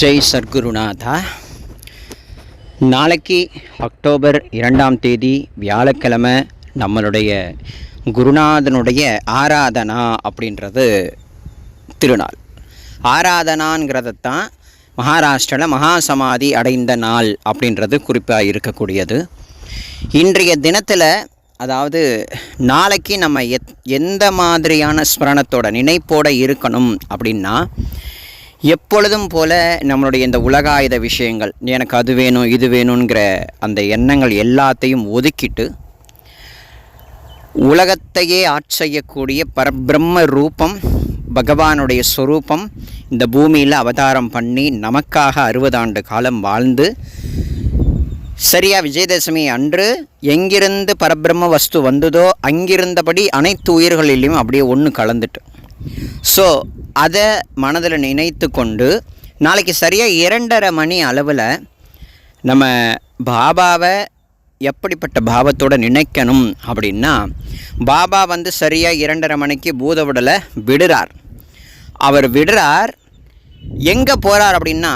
ஜெய் சர்க்குருநாதா நாளைக்கு அக்டோபர் இரண்டாம் தேதி வியாழக்கிழமை நம்மளுடைய குருநாதனுடைய ஆராதனா அப்படின்றது திருநாள். ஆராதனாங்கிறதத்தான் மகாராஷ்டிராவில் மகாசமாதி அடைந்த நாள் அப்படின்றது குறிப்பாக இருக்கக்கூடியது. இன்றைய தினத்தில் அதாவது நாளைக்கு நம்ம எத் எந்த மாதிரியான ஸ்மரணத்தோட நினைப்போடு இருக்கணும் அப்படின்னா எப்பொழுதும் போல நம்மளுடைய இந்த உலகாயுத விஷயங்கள் எனக்கு அது வேணும் இது வேணுங்கிற அந்த எண்ணங்கள் எல்லாத்தையும் ஒதுக்கிட்டு உலகத்தையே ஆட்செய்யக்கூடிய பரபிரம்ம ரூபம் பகவானுடைய ஸ்வரூபம் இந்த பூமியில் அவதாரம் பண்ணி நமக்காக அறுபது ஆண்டு காலம் வாழ்ந்து சரியா விஜயதசமி அன்று எங்கிருந்து பரபிரம்ம வஸ்து வந்ததோ அங்கிருந்தபடி அனைத்து உயிர்களிலையும் அப்படியே ஒன்று கலந்துட்டு. ஸோ அதை மனதில் நினைத்து கொண்டு நாளைக்கு சரியாக இரண்டரை மணி அளவில் நம்ம பாபாவை எப்படிப்பட்ட பாவத்தோடு நினைக்கணும் அப்படின்னா பாபா வந்து சரியாக இரண்டரை மணிக்கு பூத உடலை விடுறார். அவர் விடுறார். எங்கே போகிறார் அப்படின்னா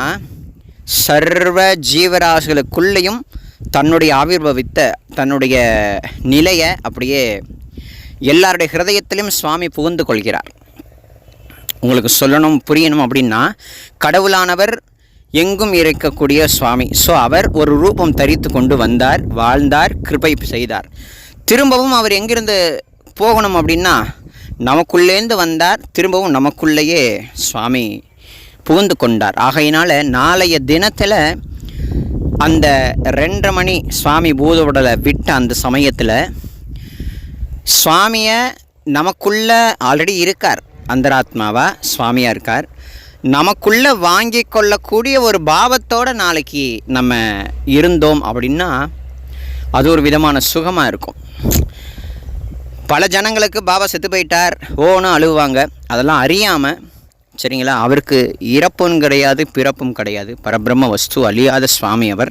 சர்வ ஜீவராசிகளுக்குள்ளேயும் தன்னுடைய ஆவிர்வவித்த தன்னுடைய நிலையை அப்படியே எல்லாருடைய ஹிருதயத்திலும் சுவாமி புகுந்து கொள்கிறார். உங்களுக்கு சொல்லணும் புரியணும் அப்படின்னா கடவுளானவர் எங்கும் இருக்கக்கூடிய சுவாமி. ஸோ அவர் ஒரு ரூபம் தரித்து கொண்டு வந்தார் வாழ்ந்தார் கிருபை செய்தார். திரும்பவும் அவர் எங்கிருந்து போகணும் அப்படின்னா நமக்குள்ளேருந்து வந்தார் திரும்பவும் நமக்குள்ளேயே சுவாமி புகுந்து கொண்டார். ஆகையினால் நாளைய தினத்தில் அந்த ரெண்டரை மணி சுவாமி பூத உடலை விட்ட அந்த சமயத்தில் சுவாமியை நமக்குள்ளே ஆல்ரெடி இருக்கார். அந்தராத்மாவா? சுவாமியாக இருக்கார். நமக்குள்ளே வாங்கி கொள்ளக்கூடிய ஒரு பாவத்தோடு நாளைக்கு நம்ம இருந்தோம் அப்படின்னா அது ஒரு விதமான சுகமாக இருக்கும். பல ஜனங்களுக்கு பாபா செத்து போயிட்டார். ஓன்னு அழுவாங்க. அதெல்லாம் அறியாமல் சரிங்களா? அவருக்கு இறப்பும் கிடையாது பிறப்பும் கிடையாது. பரபிரம்ம வஸ்து அழியாத சுவாமி அவர்.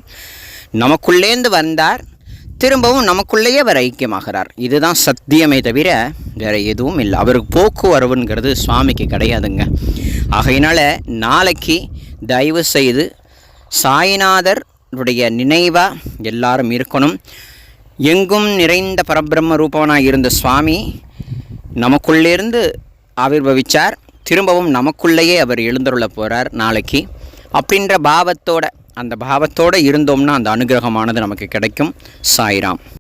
நமக்குள்ளேந்து வந்தார். திரும்பவும் நமக்குள்ளேயே அவர் ஐக்கியமாகிறார். இதுதான் சத்தியமே தவிர வேறு எதுவும் இல்லை. அவருக்கு போக்குவரவுங்கிறது சுவாமிக்கு கிடையாதுங்க. ஆகையினால் நாளைக்கு தயவு செய்து சாய்நாதருடைய நினைவாக எல்லாரும் இருக்கணும். எங்கும் நிறைந்த பரபிரம்ம ரூபவனாக இருந்த சுவாமி நமக்குள்ளேருந்து ஆவிர்வவிச்சார். திரும்பவும் நமக்குள்ளேயே அவர் எழுந்தருள போகிறார் நாளைக்கு. அப்படின்ற பாவத்தோட அந்த பாவத்தோடு இருந்தோம்னா அந்த அனுகிரகமானது நமக்கு கிடைக்கும். சாய்ராம்.